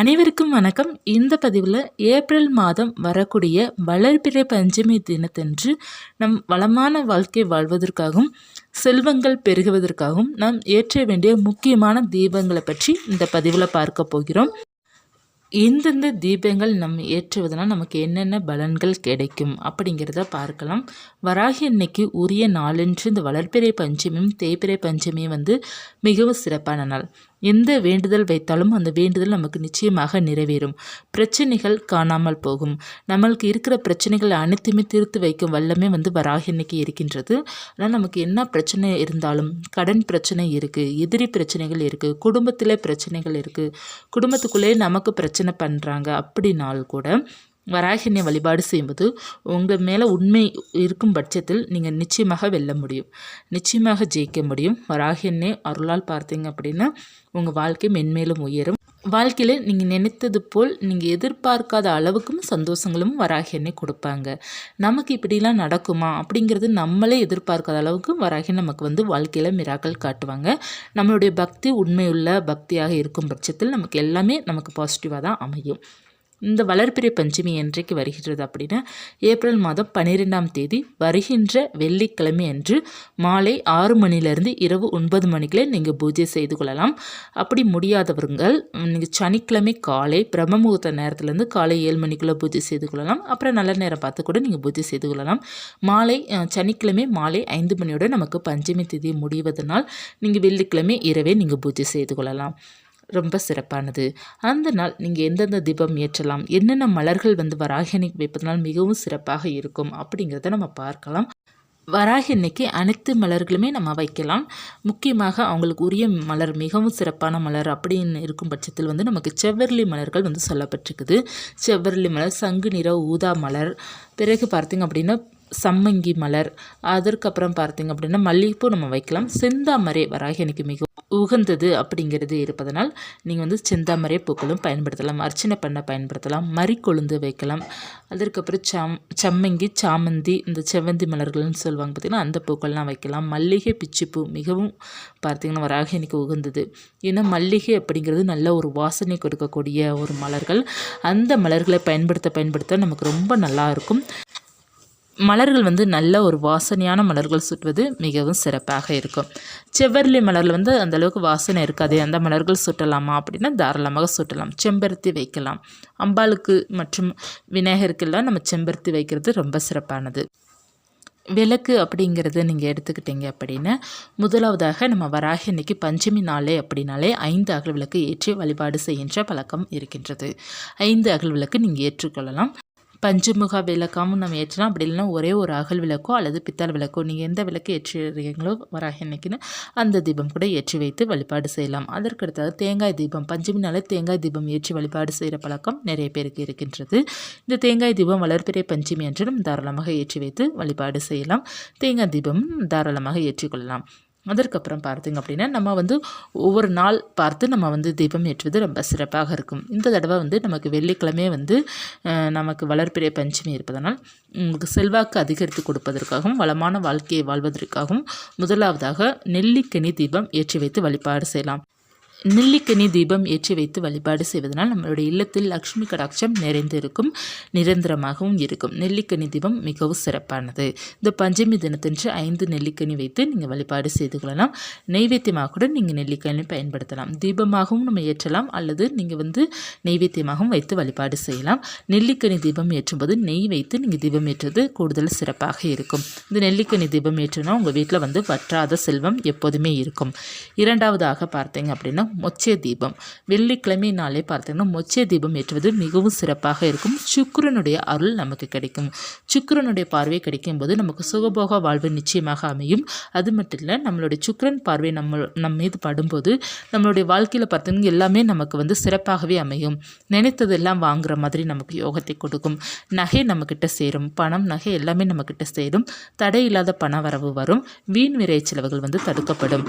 அனைவருக்கும் வணக்கம். இந்த பதிவில் ஏப்ரல் மாதம் வரக்கூடிய வளர்பிறை பஞ்சமி தினத்தன்று நம் வளமான வாழ்க்கை வாழ்வதற்காகவும் செல்வங்கள் பெருகுவதற்காகவும் நாம் ஏற்ற வேண்டிய முக்கியமான தீபங்களை பற்றி இந்த பதிவில் பார்க்க போகிறோம். எந்தெந்த தீபங்கள் நம்ம ஏற்றுவதனால் நமக்கு என்னென்ன பலன்கள் கிடைக்கும் அப்படிங்கிறத பார்க்கலாம். வராகி அன்னைக்கு உரிய நாளென்று இந்த வளர்பிறை பஞ்சமியும் தேய்பிறை பஞ்சமியும் வந்து மிகவும் சிறப்பான நாள். எந்த வேண்டுதல் வைத்தாலும் அந்த வேண்டுதல் நமக்கு நிச்சயமாக நிறைவேறும். பிரச்சனைகள் காணாமல் போகும். நம்மளுக்கு இருக்கிற பிரச்சனைகள் அனைத்துமே தீர்த்து வைக்கும் வல்லமே வந்து வராகினைக்கு இருக்கின்றது. ஆனால் நமக்கு என்ன பிரச்சனை இருந்தாலும் கடன் பிரச்சனை இருக்குது எதிரி பிரச்சனைகள் இருக்குது குடும்பத்தில் பிரச்சனைகள் இருக்குது குடும்பத்துக்குள்ளேயே நமக்கு பிரச்சனை பண்ணுறாங்க அப்படின்னால் கூட வராகினை வழிபாடு செய்யும்போது உங்கள் மேலே உண்மை இருக்கும் பட்சத்தில் நீங்கள் நிச்சயமாக வெல்ல முடியும். நிச்சயமாக ஜெயிக்க முடியும். வராகினை அருளால் பார்த்தீங்க அப்படின்னா உங்கள் வாழ்க்கை மென்மேலும் உயரும். வாழ்க்கையில் நீங்கள் நினைத்தது போல் நீங்கள் எதிர்பார்க்காத அளவுக்கும் சந்தோஷங்களும் வராகி கொடுப்பாங்க. நமக்கு இப்படிலாம் நடக்குமா அப்படிங்கிறது நம்மளே எதிர்பார்க்காத அளவுக்கு வராகி நமக்கு வந்து வாழ்க்கையில் மிராக்கள் காட்டுவாங்க. நம்மளுடைய பக்தி உண்மையுள்ள பக்தியாக இருக்கும் பட்சத்தில் நமக்கு எல்லாமே நமக்கு பாசிட்டிவாக தான் அமையும். இந்த வளர்பிறை பஞ்சமி என்றைக்கு வருகிறது அப்படின்னா ஏப்ரல் மாதம் பன்னிரெண்டாம் தேதி வருகின்ற வெள்ளிக்கிழமை அன்று மாலை ஆறு மணிலேருந்து இரவு ஒன்பது மணிக்குள்ளே நீங்கள் பூஜை செய்து கொள்ளலாம். அப்படி முடியாதவர்கள் நீங்கள் சனிக்கிழமை காலை பிரம்ம முகூர்த்த நேரத்துலேருந்து காலை ஏழு மணிக்குள்ளே பூஜை செய்து கொள்ளலாம். அப்புறம் நல்ல நேரம் பார்த்து கூட நீங்கள் பூஜை செய்து கொள்ளலாம். மாலை சனிக்கிழமை மாலை ஐந்து மணியோட நமக்கு பஞ்சமி தேதி முடிவதனால் நீங்கள் வெள்ளிக்கிழமை இரவே நீங்கள் பூஜை செய்து கொள்ளலாம். ரொம்ப சிறப்பானது. அந்த நாள் நீங்கள் எந்தெந்த தீபம் ஏற்றலாம் என்னென்ன மலர்கள் வந்து வராகினிக்கு வைப்பதனால் மிகவும் சிறப்பாக இருக்கும் அப்படிங்கிறத நம்ம பார்க்கலாம். வராகி அன்னைக்கு அனைத்து மலர்களுமே நம்ம வைக்கலாம். முக்கியமாக அவங்களுக்கு உரிய மலர் மிகவும் சிறப்பான மலர் அப்படின்னு இருக்கும் பட்சத்தில் வந்து நமக்கு செவ்வரளி மலர்கள் வந்து சொல்லப்பட்டிருக்குது. செவ்வரளி மலர் சங்கு நிற ஊதா மலர் பிறகு பார்த்திங்க அப்படின்னா சம்மங்கி மலர் அதற்கப்புறம் பார்த்திங்க அப்படின்னா மல்லிகைப்பூ நம்ம வைக்கலாம். செந்தாமரை வராகி அன்னைக்கு மிகவும் உகந்தது அப்படிங்கிறது இருப்பதனால் நீங்கள் வந்து செந்தாமரை பூக்களும் பயன்படுத்தலாம் அர்ச்சனை பண்ண பயன்படுத்தலாம் மறிக்கொழுந்து வைக்கலாம். அதற்கப்புறம் சாம் சம்மங்கி சாமந்தி இந்த செவ்வந்தி மலர்கள்னு சொல்லுவாங்க பார்த்திங்கன்னா அந்த பூக்கள்லாம் வைக்கலாம். மல்லிகை பிச்சிப்பூ மிகவும் பார்த்திங்கன்னா வராக எனக்கு உகந்தது. ஏன்னா மல்லிகை அப்படிங்கிறது நல்ல ஒரு வாசனை கொடுக்கக்கூடிய ஒரு மலர்கள். அந்த மலர்களை பயன்படுத்த பயன்படுத்த நமக்கு ரொம்ப நல்லாயிருக்கும் மலர்கள் வந்து நல்ல ஒரு வாசனையான மலர்கள் சுட்டுவது மிகவும் சிறப்பாக இருக்கும். செவ்வரளி மலரில் வந்து அந்தளவுக்கு வாசனை இருக்காது. அந்த மலர்கள் சுட்டலாமா அப்படின்னா தாராளமாக சுட்டலாம் செம்பருத்தி வைக்கலாம். அம்பாளுக்கு மற்றும் விநாயகருக்கெல்லாம் நம்ம செம்பருத்தி வைக்கிறது ரொம்ப சிறப்பானது. விளக்கு அப்படிங்கிறத நீங்கள் எடுத்துக்கிட்டீங்க அப்படின்னா முதலாவதாக நம்ம வராக இன்னைக்கு பஞ்சமி நாளே அப்படின்னாலே ஐந்து அகல் விளக்கு ஏற்றி வழிபாடு செய்கின்ற பழக்கம் இருக்கின்றது. ஐந்து அகல் விளக்கு நீங்கள் ஏற்றுக்கொள்ளலாம். பஞ்சமுக விளக்காகவும் நம்ம ஏற்றலாம் அப்படி இல்லைன்னா ஒரே ஒரு அகல் விளக்கோ அல்லது பித்தளை விளக்கோ. நீங்கள் எந்த விளக்கு ஏற்றுறீங்களோ வராக அன்னைக்குன்னு அந்த தீபம் கூட ஏற்றி வைத்து வழிபாடு செய்யலாம். அதற்கடுத்தது தேங்காய் தீபம். பஞ்சமி தேங்காய் தீபம் ஏற்றி வழிபாடு செய்கிற பழக்கம் நிறைய பேருக்கு இருக்கின்றது. இந்த தேங்காய் தீபம் வளர்பிறை பஞ்சமி என்றும் தாராளமாக ஏற்றி வைத்து வழிபாடு செய்யலாம். தேங்காய் தீபம் தாராளமாக ஏற்றிக்கொள்ளலாம். அதற்கப்புறம் பார்த்திங்க அப்படின்னா நம்ம வந்து ஒவ்வொரு நாள் பார்த்து நம்ம வந்து தீபம் ஏற்றுவது ரொம்ப சிறப்பாக இருக்கும். இந்த தடவை வந்து நமக்கு வெள்ளிக்கிழமை வந்து நமக்கு வளர்ப்பிறை பஞ்சமி இருப்பதனால் உங்களுக்கு செல்வாக்கு அதிகரித்து கொடுப்பதற்காகவும் வளமான வாழ்க்கையை வாழ்வதற்காகவும் முதலாவதாக நெல்லிக்கனி தீபம் ஏற்றி வைத்து வழிபாடு செய்யலாம். நெல்லிக்கனி தீபம் ஏற்றி வைத்து வழிபாடு செய்வதனால் நம்மளுடைய இல்லத்தில் லக்ஷ்மி கடாட்சம் நிறைந்திருக்கும் நிரந்தரமாகவும் இருக்கும். நெல்லிக்கனி தீபம் மிகவும் சிறப்பானது. இந்த பஞ்சமி தினத்தன்று ஐந்து நெல்லிக்கனி வைத்து நீங்கள் வழிபாடு செய்து கொள்ளலாம். நெய்வேத்தியமாக கூட நீங்கள் நெல்லிக்கனி பயன்படுத்தலாம். தீபமாகவும் நம்ம ஏற்றலாம் அல்லது நீங்கள் வந்து நெய்வேத்தியமாகவும் வைத்து வழிபாடு செய்யலாம். நெல்லிக்கனி தீபம் ஏற்றும்போது நெய் வைத்து நீங்கள் தீபம் ஏற்றுவது கூடுதல் சிறப்பாக இருக்கும். இந்த நெல்லிக்கனி தீபம் ஏற்றினா உங்கள் வீட்டில் வந்து வற்றாத செல்வம் எப்போதுமே இருக்கும். இரண்டாவதாக பார்த்தீங்க அப்படின்னா மொச்சை தீபம் வெள்ளிக்கிழமை நாளே பார்த்தீங்கன்னா மொச்சை தீபம் ஏற்றுவது மிகவும் சிறப்பாக இருக்கும். சுக்கரனுடைய அருள் நமக்கு கிடைக்கும். சுக்கரனுடைய பார்வை கிடைக்கும் போது நமக்கு சுகபோக வாழ்வு நிச்சயமாக அமையும். அது மட்டும் இல்லை நம்மளுடைய சுக்கரன் பார்வை நம்ம நம் மீது படும்போது நம்மளுடைய வாழ்க்கையில் பார்த்தீங்கன்னா எல்லாமே நமக்கு வந்து சிறப்பாகவே அமையும். நினைத்ததெல்லாம் வாங்குற மாதிரி நமக்கு யோகத்தை கொடுக்கும். நகை நம்மக்கிட்ட சேரும். பணம் நகை எல்லாமே நம்மக்கிட்ட சேரும். தடை இல்லாத பண வரவு வரும். வீண் விரை செலவுகள் வந்து தடுக்கப்படும்.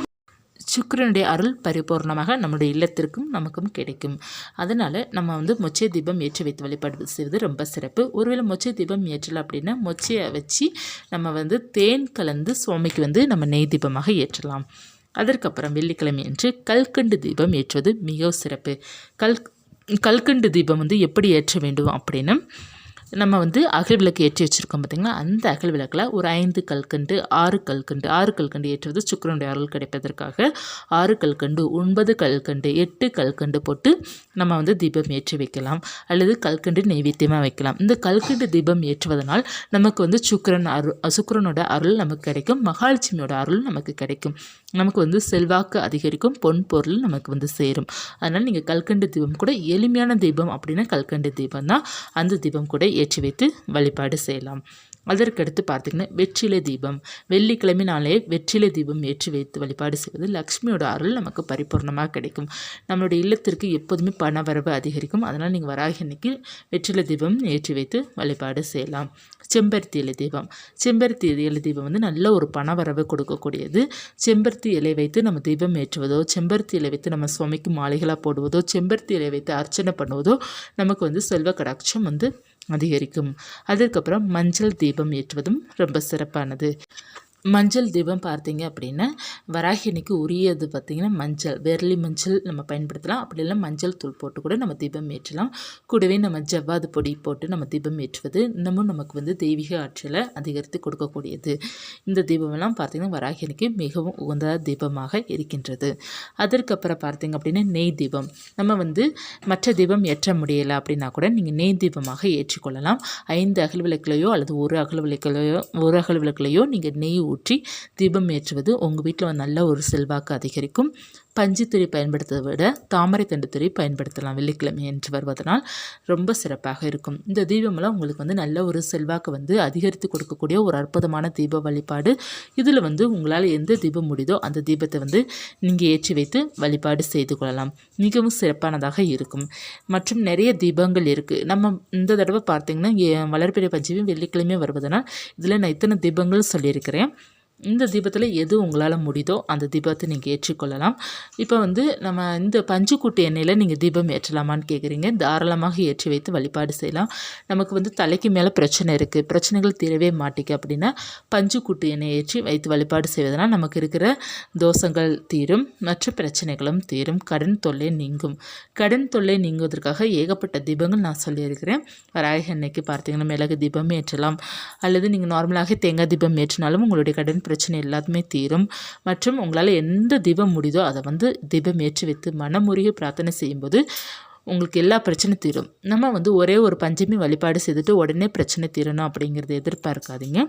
சுக்கரனுடைய அருள் பரிபூர்ணமாக நம்முடைய இல்லத்திற்கும் நமக்கும் கிடைக்கும். அதனால் நம்ம வந்து மொச்சை தீபம் ஏற்றி வைத்து வழிபாடு செய்வது ரொம்ப சிறப்பு. ஒருவேளை மொச்சை தீபம் ஏற்றலை அப்படின்னா மொச்சையை வச்சு நம்ம வந்து தேன் கலந்து சுவாமிக்கு வந்து நம்ம நெய் தீபமாக ஏற்றலாம். அதற்கப்புறம் வெள்ளிக்கிழமை என்று கல்கண்டு தீபம் ஏற்றுவது மிகவும் சிறப்பு. கல் கல்கண்டு தீபம் வந்து எப்படி ஏற்ற வேண்டும் அப்படின்னு நம்ம வந்து அகல் விளக்கு ஏற்றி வச்சுருக்கோம் பார்த்திங்கன்னா அந்த அகல் விளக்கில் ஒரு ஐந்து கல்கண்டு ஆறு கல்கண்டு ஆறு கல்கண்டு ஏற்றுவது சுக்கரனுடைய அருள் கிடைப்பதற்காக. ஆறு கல்கண்டு ஒன்பது கல்கண்டு எட்டு கல்கண்டு போட்டு நம்ம வந்து தீபம் ஏற்றி வைக்கலாம். அல்லது கல்கண்டு நெய்வேத்தியமாக வைக்கலாம். இந்த கல்கண்டு தீபம் ஏற்றுவதனால் நமக்கு வந்து சுக்கிரன் அருள் சுக்கிரனோட அருள் நமக்கு கிடைக்கும். மகாலட்சுமியோட அருள் நமக்கு கிடைக்கும். நமக்கு வந்து செல்வாக்கு அதிகரிக்கும் பொன் பொருள் நமக்கு வந்து சேரும். அதனால் நீங்கள் கல்கண்டு தீபம் கூட எளிமையான தீபம் அப்படின்னா கல்கண்டு தீபம் தான். அந்த தீபம் கூட ஏற்றி வைத்து வழிபாடு செய்யலாம். அதற்கடுத்து பார்த்திங்கன்னா வெற்றிலை தீபம். வெள்ளிக்கிழமை நாளே வெற்றிலை தீபம் ஏற்றி வைத்து வழிபாடு செய்வது லக்ஷ்மியோட அருள் நமக்கு பரிபூர்ணமாக கிடைக்கும். நம்மளுடைய இல்லத்திற்கு எப்போதுமே பண வரவு அதிகரிக்கும். அதனால் நீங்கள் வராக அன்னைக்கு வெற்றிலை தீபம் ஏற்றி வைத்து வழிபாடு செய்யலாம். செம்பருத்தி இலை தீபம். செம்பருத்தி இலை தீபம் வந்து நல்ல ஒரு பண வரவு கொடுக்கக்கூடியது. செம்பருத்தி இலை வைத்து நம்ம தீபம் ஏற்றுவதோ செம்பருத்தி இலை வைத்து நம்ம சுவாமிக்கு மாலைகளாக போடுவதோ செம்பருத்தி இலை வைத்து அர்ச்சனை பண்ணுவதோ நமக்கு வந்து செல்வ கடாட்சம் வந்து அதிகரிக்கும். அதற்கப்புறம் மஞ்சள் தீபம் ஏற்றுவதும் ரொம்ப சிறப்பானது. மஞ்சள் தீபம் பார்த்தீங்க அப்படின்னா வராகினிக்கு உரியது பார்த்திங்கன்னா மஞ்சள். வெரலி மஞ்சள் நம்ம பயன்படுத்தலாம். அப்படி இல்லை மஞ்சள் தூள் போட்டு கூட நம்ம தீபம் ஏற்றலாம். கூடவே நம்ம ஜவ்வாது பொடி போட்டு நம்ம தீபம் ஏற்றுவது இன்னமும் நமக்கு வந்து தெய்வீக ஆற்றலை அதிகரித்து கொடுக்கக்கூடியது. இந்த தீபமெல்லாம் பார்த்திங்கன்னா வராகினிக்கு மிகவும் உகந்த தீபமாக இருக்கின்றது. அதற்கப்புறம் பார்த்திங்க அப்படின்னா நெய் தீபம். நம்ம வந்து மற்ற தீபம் ஏற்ற முடியலை அப்படின்னா கூட நீங்கள் நெய் தீபமாக ஏற்றிக்கொள்ளலாம். ஐந்து அகல் விளக்குலையோ அல்லது ஒரு அகல் விளக்குலையோ ஒரு அகல் விளக்குலையோ நீங்கள் நெய் ஊற்றி தீபம் ஏற்றுவது உங்கள் வீட்டில் நல்ல ஒரு செல்வாக்கு அதிகரிக்கும். பஞ்சுத்துறை பயன்படுத்துவதை விட தாமரை தண்டுத்துறை பயன்படுத்தலாம் வெள்ளிக்கிழமை என்று வருவதனால் ரொம்ப சிறப்பாக இருக்கும். இந்த தீபமெல்லாம் உங்களுக்கு வந்து நல்ல ஒரு செல்வாக்கு வந்து அதிகரித்து கொடுக்கக்கூடிய ஒரு அற்புதமான தீப வழிபாடு. இதில் வந்து உங்களால் எந்த தீபம் முடியுதோ அந்த தீபத்தை வந்து நீங்கள் ஏற்றி வைத்து வழிபாடு செய்து கொள்ளலாம். மிகவும் சிறப்பானதாக இருக்கும். மற்றும் நிறைய தீபங்கள் இருக்குது நம்ம இந்த தடவை பார்த்திங்கன்னா வளர்பிறை பஞ்சமி வெள்ளிக்கிழமை வருவதனால் இதில் நான் இத்தனை தீபங்கள் சொல்லியிருக்கிறேன். இந்த தீபத்தில் எது உங்களால் முடியுதோ அந்த தீபத்தை நீங்கள் ஏற்றிக்கொள்ளலாம். இப்போ வந்து நம்ம இந்த பஞ்சுக்குட்டி எண்ணெயில் நீங்கள் தீபம் ஏற்றலாமான்னு கேட்குறீங்க தாராளமாக ஏற்றி வைத்து வழிபாடு செய்யலாம். நமக்கு வந்து தலைக்கு மேலே பிரச்சனை இருக்குது பிரச்சனைகள் தீரவே மாட்டேங்க அப்படின்னா பஞ்சுக்குட்டி எண்ணெய் ஏற்றி வைத்து வழிபாடு செய்வதனால் நமக்கு இருக்கிற தோஷங்கள் தீரும் மற்ற பிரச்சனைகளும் தீரும். கடன் தொல்லை நீங்கும். கடன் தொல்லை நீங்குவதற்காக ஏகப்பட்ட தீபங்கள் நான் சொல்லியிருக்கிறேன். வராக எண்ணெய்க்கு பார்த்தீங்கன்னா மிளகு தீபம் ஏற்றலாம். அல்லது நீங்கள் நார்மலாக தேங்காய் தீபம் ஏற்றினாலும் உங்களுடைய கடன் பிரச்சனை எல்லாத்துமே தீரும். மற்றும் உங்களால் எந்த தீபம் முடியுதோ அதை வந்து தீபம் ஏற்றி வைத்து மனமுருகி பிரார்த்தனை செய்யும்போது உங்களுக்கு எல்லா பிரச்சனை தீரும். நம்ம வந்து ஒரே ஒரு பஞ்சமி வழிபாடு செய்துட்டு உடனே பிரச்சனை தீரணும் அப்படிங்கிறத எதிர்பார்க்காதீங்க.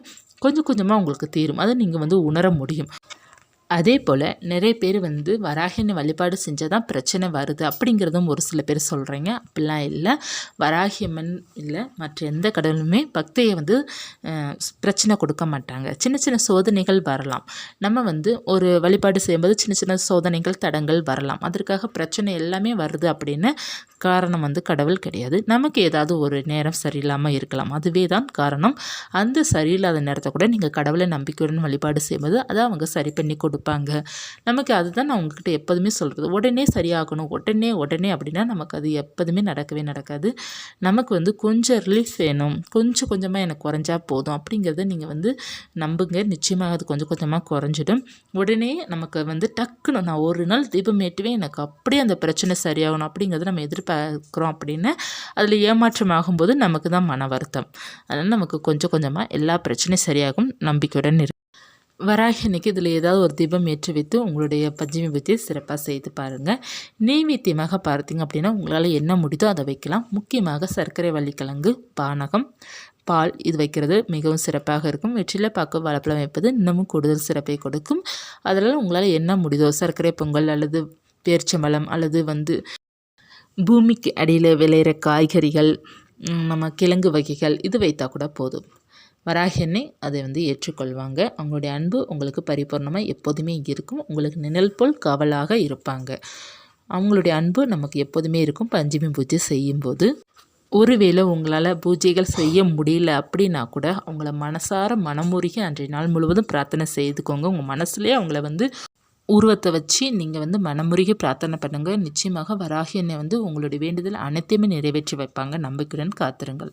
கொஞ்சம் கொஞ்சமாக உங்களுக்கு தீரும். அதை நீங்கள் வந்து உணர முடியும். அதே போல் நிறைய பேர் வந்து வராகினி வழிபாடு செஞ்சால் தான் பிரச்சனை வருது அப்படிங்கிறதும் ஒரு சில பேர் சொல்கிறீங்க அப்படிலாம் இல்லை. வராகியம்மன் இல்லை. மற்ற எந்த கடவுளுமே பக்தியை வந்து பிரச்சனை கொடுக்க மாட்டாங்க. சின்ன சின்ன சோதனைகள் வரலாம். நம்ம வந்து ஒரு வழிபாடு செய்யும்போது சின்ன சின்ன சோதனைகள் தடங்கள் வரலாம். அதற்காக பிரச்சனை எல்லாமே வருது அப்படின்னு காரணம் வந்து கடவுள் கிடையாது. நமக்கு ஏதாவது ஒரு நேரம் சரியில்லாமல் இருக்கலாம். அதுவே தான் காரணம். அந்த சரியில்லாத நேரத்தை கூட நீங்கள் கடவுளை நம்பிக்கையுடன் வழிபாடு செய்யும்போது அதை அவங்க சரி பண்ணி கொடுப்பாங்க. நமக்கு அதுதான் நான் உங்ககிட்ட எப்போதுமே சொல்கிறது உடனே சரியாகணும். உடனே உடனே அப்படின்னா நமக்கு அது எப்போதுமே நடக்கவே நடக்காது. நமக்கு வந்து கொஞ்சம் ரிலீஃப் வேணும். கொஞ்சம் கொஞ்சமாக எனக்கு குறைஞ்சா போதும் அப்படிங்கிறத நீங்கள் வந்து நம்புங்க. நிச்சயமாக அது கொஞ்சம் கொஞ்சமாக குறைஞ்சிடும். உடனே நமக்கு வந்து டக்குன்னு நான் ஒரு நாள் தீபம் ஏற்றுவேன். எனக்கு அப்படியே அந்த பிரச்சனை சரியாகணும் அப்படிங்கிறத நம்ம எதிர்பார்க்குறோம் அப்படின்னு அதில் ஏமாற்றம் ஆகும்போது நமக்கு தான் மன வருத்தம். அதனால் நமக்கு கொஞ்சம் கொஞ்சமாக எல்லா பிரச்சனையும் சரியாகும். நம்பிக்கையுடன் இருக்கும் வராகி அன்னைக்கு இதில் ஏதாவது ஒரு தீபம் ஏற்றி வைத்து உங்களுடைய பஞ்சமி புத்தியை சிறப்பாக செய்து பாருங்கள் நெய்வேத்தியமாக பார்த்தீங்க அப்படின்னா உங்களால் என்ன முடியுதோ அதை வைக்கலாம். முக்கியமாக சர்க்கரை வள்ளிக்கிழங்கு பானகம் பால் இது வைக்கிறது மிகவும் சிறப்பாக இருக்கும். வெற்றியில் பார்க்க வாழைப்பழம் வைப்பது இன்னமும் கூடுதல் சிறப்பை கொடுக்கும். அதனால் உங்களால் என்ன முடியுதோ சர்க்கரை பொங்கல் அல்லது பேர்ச்சம்பழம் அல்லது வந்து பூமிக்கு அடியில் விளையிற காய்கறிகள் நம்ம கிழங்கு வகைகள் இது வைத்தால் கூட போதும். வராகியனை அதை வந்து ஏற்றுக்கொள்வாங்க. அவங்களுடைய அன்பு உங்களுக்கு பரிபூர்ணமாக எப்போதுமே இருக்கும். உங்களுக்கு நிழல் போல் காவலாக இருப்பாங்க. அவங்களுடைய அன்பு நமக்கு எப்போதுமே இருக்கும். பஞ்சமி பூஜை செய்யும்போது. ஒருவேளை உங்களால் பூஜைகள் செய்ய முடியல அப்படின்னா கூட அவங்கள மனசார மனமுருகி அன்றைய நாள் முழுவதும் பிரார்த்தனை செய்துக்கோங்க. உங்கள் மனசுலேயே அவங்கள வந்து உருவத்தை வச்சு நீங்கள் வந்து மனமுருகி பிரார்த்தனை பண்ணுங்கள் நிச்சயமாக வராகி என்னை வந்து உங்களுடைய வேண்டுதல் அனைத்தையுமே நிறைவேற்றி வைப்பாங்க. நம்பிக்கையுடன் காத்திருங்கள்.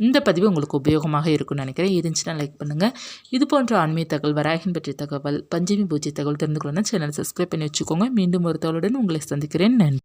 இந்த பதிவு உங்களுக்கு உபயோகமாக இருக்கும்னு நினைக்கிறேன். இருந்துச்சுன்னா லைக் பண்ணுங்கள் இது போன்ற ஆன்மீக தகவல் வராகின் பற்றிய தகவல் பஞ்சமி பூஜை தகவல் தெரிந்து கொள்ளணும் சேனல் சப்ஸ்கிரைப் பண்ணி வச்சுக்கோங்க. மீண்டும் ஒரு தகவலுடன் உங்களை சந்திக்கிறேன். நன்றி.